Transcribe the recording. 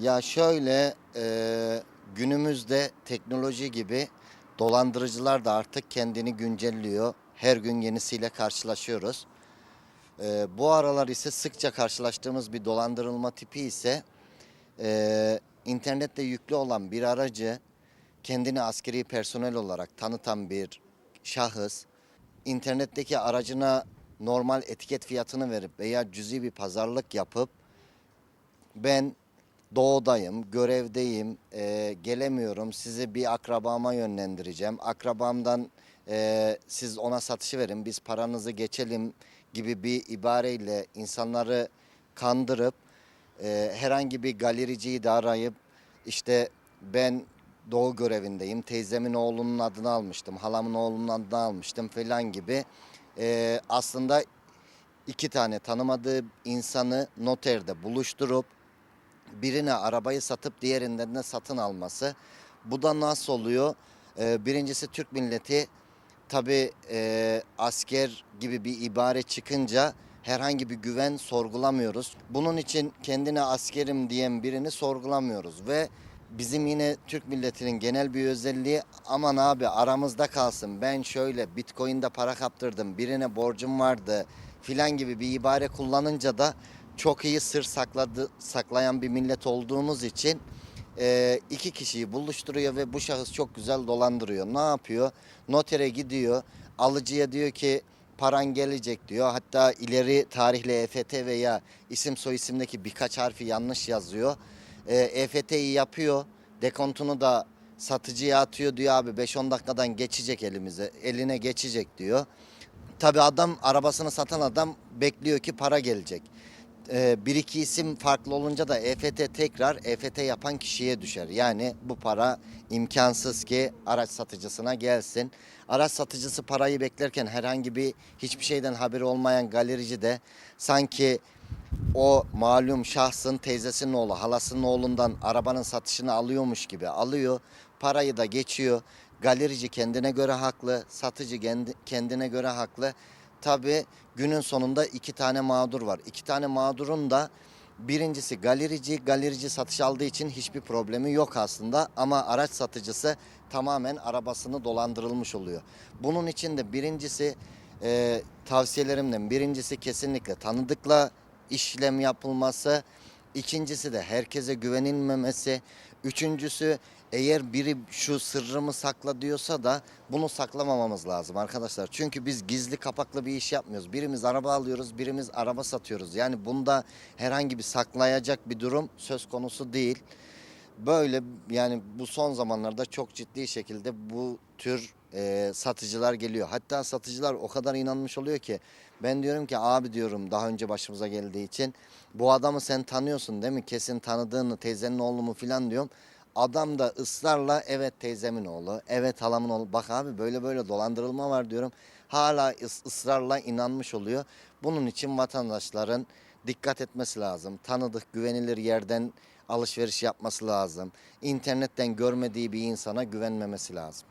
Ya şöyle e, günümüzde teknoloji gibi dolandırıcılar da artık kendini güncelliyor. Her gün yenisiyle karşılaşıyoruz. E, bu aralar ise sıkça karşılaştığımız bir dolandırılma tipi ise e, internette yüklü olan bir aracı kendini askeri personel olarak tanıtan bir şahıs internetteki aracına normal etiket fiyatını verip veya cüzi bir pazarlık yapıp ben doğudayım, görevdeyim, e, gelemiyorum. Sizi bir akrabama yönlendireceğim. Akrabamdan e, siz ona satışı verin, biz paranızı geçelim gibi bir ibareyle insanları kandırıp e, herhangi bir galericiyi de arayıp işte ben doğu görevindeyim, teyzemin oğlunun adını almıştım, halamın oğlunun adını almıştım falan gibi e, aslında iki tane tanımadığı insanı noterde buluşturup birine arabayı satıp diğerinden de satın alması. Bu da nasıl oluyor? Ee, birincisi Türk milleti tabi asker gibi bir ibare çıkınca herhangi bir güven sorgulamıyoruz. Bunun için kendine askerim diyen birini sorgulamıyoruz ve bizim yine Türk milletinin genel bir özelliği aman abi aramızda kalsın ben şöyle bitcoin'de para kaptırdım birine borcum vardı filan gibi bir ibare kullanınca da çok iyi sır sakladı, saklayan bir millet olduğumuz için e, iki kişiyi buluşturuyor ve bu şahıs çok güzel dolandırıyor. Ne yapıyor? Notere gidiyor, alıcıya diyor ki paran gelecek diyor. Hatta ileri tarihli EFT veya isim soy isimdeki birkaç harfi yanlış yazıyor. E, EFT'yi yapıyor, dekontunu da satıcıya atıyor diyor abi 5-10 dakikadan geçecek elimize, eline geçecek diyor. Tabi adam arabasını satan adam bekliyor ki para gelecek. Ee, bir iki isim farklı olunca da EFT tekrar EFT yapan kişiye düşer. Yani bu para imkansız ki araç satıcısına gelsin. Araç satıcısı parayı beklerken herhangi bir hiçbir şeyden haberi olmayan galerici de sanki o malum şahsın teyzesinin oğlu, halasının oğlundan arabanın satışını alıyormuş gibi alıyor. Parayı da geçiyor. Galerici kendine göre haklı, satıcı kendi- kendine göre haklı. Tabii günün sonunda iki tane mağdur var. İki tane mağdurun da birincisi galerici, galerici satış aldığı için hiçbir problemi yok aslında. Ama araç satıcısı tamamen arabasını dolandırılmış oluyor. Bunun için de birincisi e, tavsiyelerimden birincisi kesinlikle tanıdıkla işlem yapılması. İkincisi de herkese güvenilmemesi. Üçüncüsü eğer biri şu sırrımı sakla diyorsa da bunu saklamamamız lazım arkadaşlar. Çünkü biz gizli kapaklı bir iş yapmıyoruz. Birimiz araba alıyoruz, birimiz araba satıyoruz. Yani bunda herhangi bir saklayacak bir durum söz konusu değil. Böyle yani bu son zamanlarda çok ciddi şekilde bu tür e, satıcılar geliyor. Hatta satıcılar o kadar inanmış oluyor ki ben diyorum ki abi diyorum daha önce başımıza geldiği için bu adamı sen tanıyorsun değil mi? Kesin tanıdığını teyzenin oğlu mu filan diyorum. Adam da ısrarla evet teyzemin oğlu, evet halamın oğlu. Bak abi böyle böyle dolandırılma var diyorum. Hala ıs- ısrarla inanmış oluyor. Bunun için vatandaşların dikkat etmesi lazım. Tanıdık, güvenilir yerden alışveriş yapması lazım. İnternetten görmediği bir insana güvenmemesi lazım.